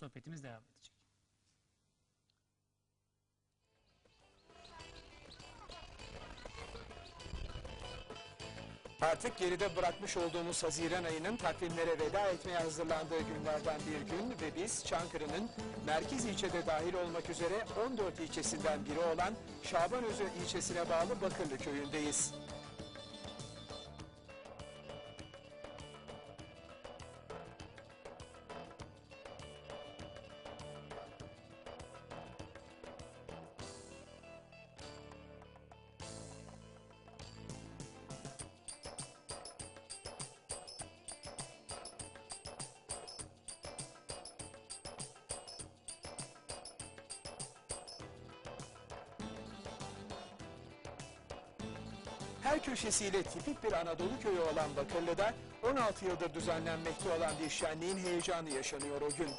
sohbetimiz devam edecek. Artık geride bırakmış olduğumuz Haziran ayının takvimlere veda etmeye hazırlandığı günlerden bir gün ve biz Çankırı'nın merkez ilçede dahil olmak üzere 14 ilçesinden biri olan Şabanözü ilçesine bağlı Bakırlı köyündeyiz. Her köşesiyle tipik bir Anadolu köyü olan Bakırlı'da 16 yıldır düzenlenmekte olan bir şenliğin heyecanı yaşanıyor o gün.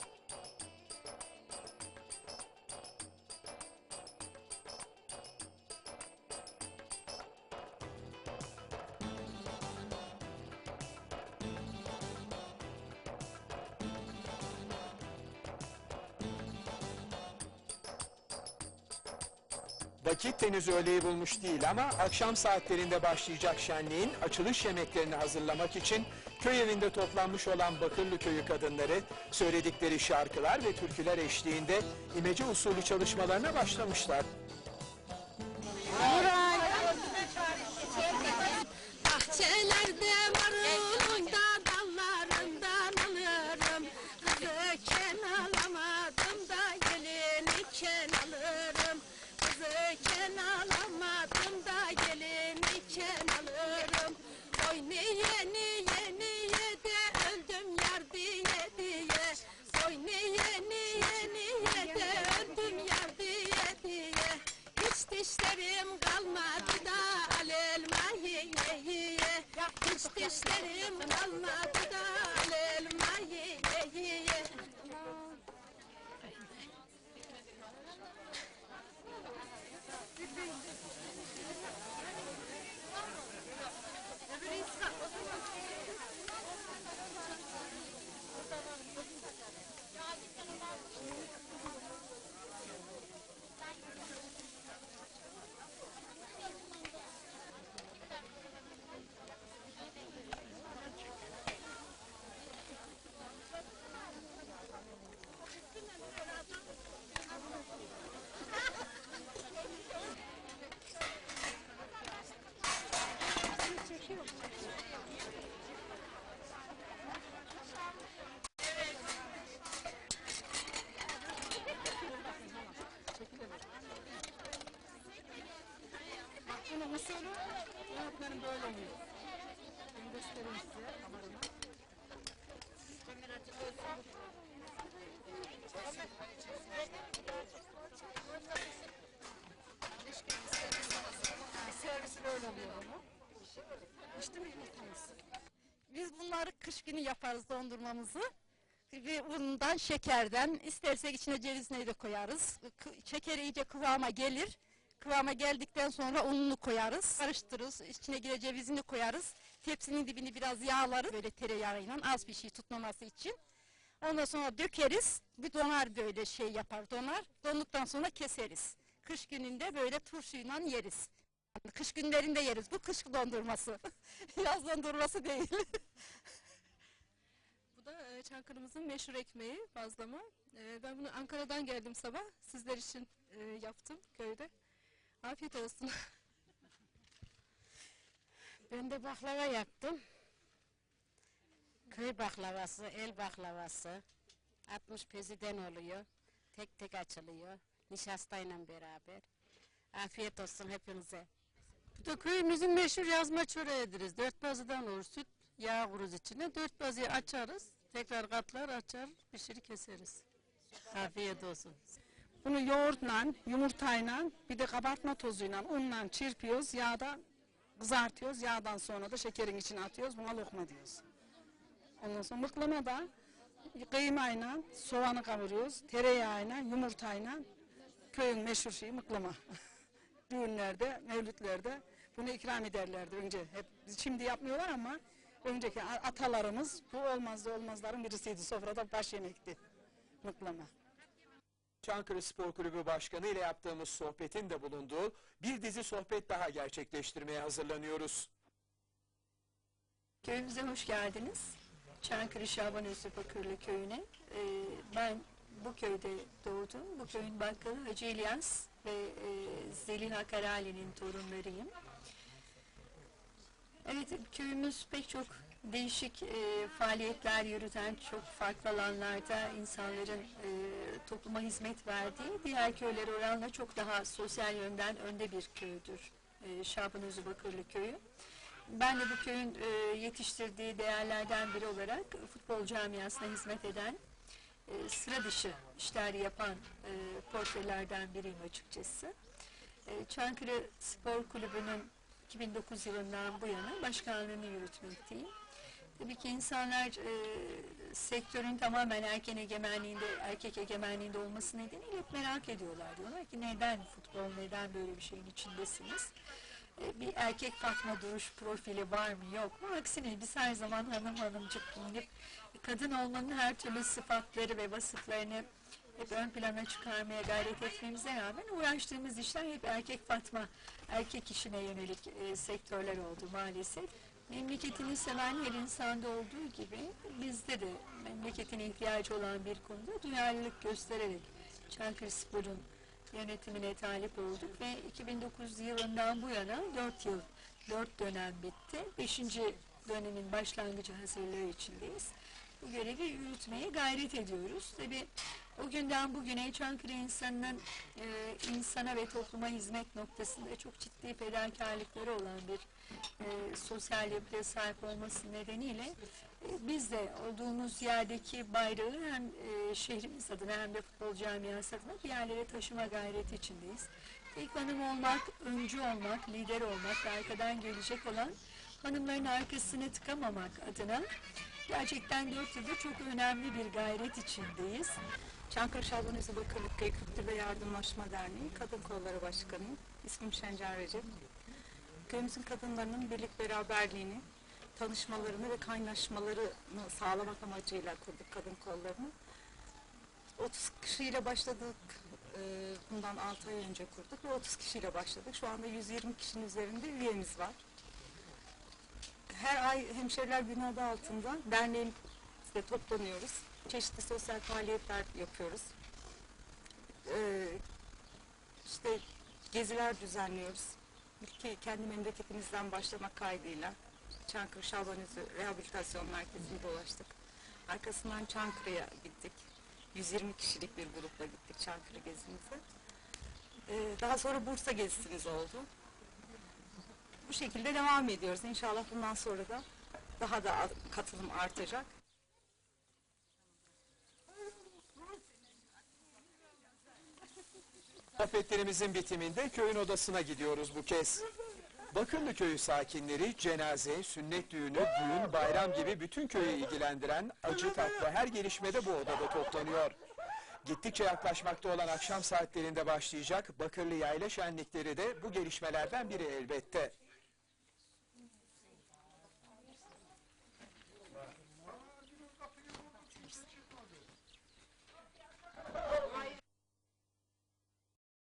Vakit henüz öğleyi bulmuş değil ama akşam saatlerinde başlayacak şenliğin açılış yemeklerini hazırlamak için köy evinde toplanmış olan Bakırlı köyü kadınları söyledikleri şarkılar ve türküler eşliğinde imece usulü çalışmalarına başlamışlar. Bahçelerde öğretmenim böyle oluyor. Bunu göstereyim size kamerama. Servisi böyle oluyor bunun. İşte mi yumurtamız? Biz bunları kış günü yaparız dondurmamızı. Ve undan, şekerden, istersek içine cevizini de koyarız. Şeker iyice kıvama gelir. Kıvama geldikten sonra ununu koyarız. Karıştırırız. İçine gire cevizini koyarız. Tepsinin dibini biraz yağlarız. Böyle tereyağıyla az bir şey tutmaması için. Ondan sonra dökeriz. Bir donar böyle şey yapar donar. Donduktan sonra keseriz. Kış gününde böyle turşuyla yeriz. Kış günlerinde yeriz. Bu kış dondurması. Yaz dondurması değil. Bu da e, Çankırı'mızın meşhur ekmeği, bazlama. E, ben bunu Ankara'dan geldim sabah. Sizler için e, yaptım köyde. Afiyet olsun. Ben de baklava yaptım. Köy baklavası, el baklavası. 60 peziden oluyor. Tek tek açılıyor. Nişastayla beraber. Afiyet olsun hepinize. Bu da köyümüzün meşhur yazma çöreğidir. Dört bazıdan olur. Süt, yağ kuruz içine. Dört bazıyı açarız. Tekrar katlar, açar, pişirir, keseriz. Afiyet olsun. Bunu yoğurtla, yumurtayla, bir de kabartma tozuyla, unla çırpıyoruz. Yağda kızartıyoruz. Yağdan sonra da şekerin içine atıyoruz. Buna lokma diyoruz. Ondan sonra mıklama da kıymayla, soğanı kavuruyoruz. Tereyağıyla, yumurtayla köyün meşhur şeyi mıklama. Düğünlerde, mevlütlerde bunu ikram ederlerdi önce. Hep şimdi yapmıyorlar ama önceki atalarımız bu olmazsa olmazların birisiydi. Sofrada baş yemekti. Mıklama. Çankırı Spor Kulübü Başkanı ile yaptığımız sohbetin de bulunduğu bir dizi sohbet daha gerçekleştirmeye hazırlanıyoruz. Köyümüze hoş geldiniz. Çankırı Şaban Bakırlı köyüne. Ee, ben bu köyde doğdum. Bu köyün bakkalı Hacı İlyas ve e, Zeliha Karali'nin torunlarıyım. Evet, köyümüz pek çok değişik e, faaliyetler yürüten, çok farklı alanlarda insanların e, topluma hizmet verdiği, diğer köyler oranla çok daha sosyal yönden önde bir köydür. E, Şaban Özlü Bakırlı köyü. Ben de bu köyün e, yetiştirdiği değerlerden biri olarak futbol camiasına hizmet eden, e, sıra dışı işler yapan e, portrelerden biriyim açıkçası. E, Çankırı Spor Kulübü'nün 2009 yılından bu yana başkanlığını yürütmekteyim. Tabii ki insanlar e, sektörün tamamen erken egemenliğinde, erkek egemenliğinde olması nedeniyle hep merak ediyorlar. Diyorlar ki neden futbol, neden böyle bir şeyin içindesiniz? E, bir erkek Fatma duruş profili var mı yok mu? Aksine biz her zaman hanım hanımcık giyinip kadın olmanın her türlü sıfatları ve vasıflarını hep ön plana çıkarmaya gayret etmemize rağmen uğraştığımız işler hep erkek Fatma, erkek işine yönelik e, sektörler oldu maalesef. Memleketini seven her insanda olduğu gibi bizde de memleketine ihtiyacı olan bir konuda duyarlılık göstererek Çankırı Spor'un yönetimine talip olduk ve 2009 yılından bu yana 4 yıl, 4 dönem bitti. 5. dönemin başlangıcı hazırlığı içindeyiz. Bu görevi yürütmeye gayret ediyoruz. Tabii o günden bugüne Çankırı insanının e, insana ve topluma hizmet noktasında çok ciddi fedakarlıkları olan bir e, sosyal yapıya sahip olması nedeniyle e, biz de olduğumuz yerdeki bayrağı hem e, şehrimiz adına hem de futbol camiası adına bir yerlere taşıma gayreti içindeyiz. Tek hanım olmak, öncü olmak, lider olmak ve arkadan gelecek olan hanımların arkasını tıkamamak adına gerçekten dört yıldır çok önemli bir gayret içindeyiz. Çankırı Şabanözü Bakırlık Köy Kültür ve Yardımlaşma Derneği Kadın Kolları Başkanıyım. İsmim Şencer Recep. Köyümüzün kadınlarının birlik beraberliğini, tanışmalarını ve kaynaşmalarını sağlamak amacıyla kurduk kadın kollarını. 30 kişiyle başladık. Ee, Bundan 6 ay önce kurduk ve 30 kişiyle başladık. Şu anda 120 kişinin üzerinde üyemiz var. Her ay Hemşeriler Günü altında derneğimizde toplanıyoruz. Çeşitli sosyal faaliyetler yapıyoruz. Ee, işte geziler düzenliyoruz. Ki kendi memleketimizden başlamak kaydıyla Çankırı Şabanözü Rehabilitasyon Merkezi'ni dolaştık. Arkasından Çankırı'ya gittik. 120 kişilik bir grupla gittik Çankırı gezimize. Ee, daha sonra Bursa gezisimiz oldu. Bu şekilde devam ediyoruz. İnşallah bundan sonra da daha da katılım artacak. Sohbetlerimizin bitiminde köyün odasına gidiyoruz bu kez. Bakırlı köyü sakinleri cenaze, sünnet düğünü, düğün, bayram gibi bütün köyü ilgilendiren acı tatlı her gelişmede bu odada toplanıyor. Gittikçe yaklaşmakta olan akşam saatlerinde başlayacak Bakırlı Yayla şenlikleri de bu gelişmelerden biri elbette.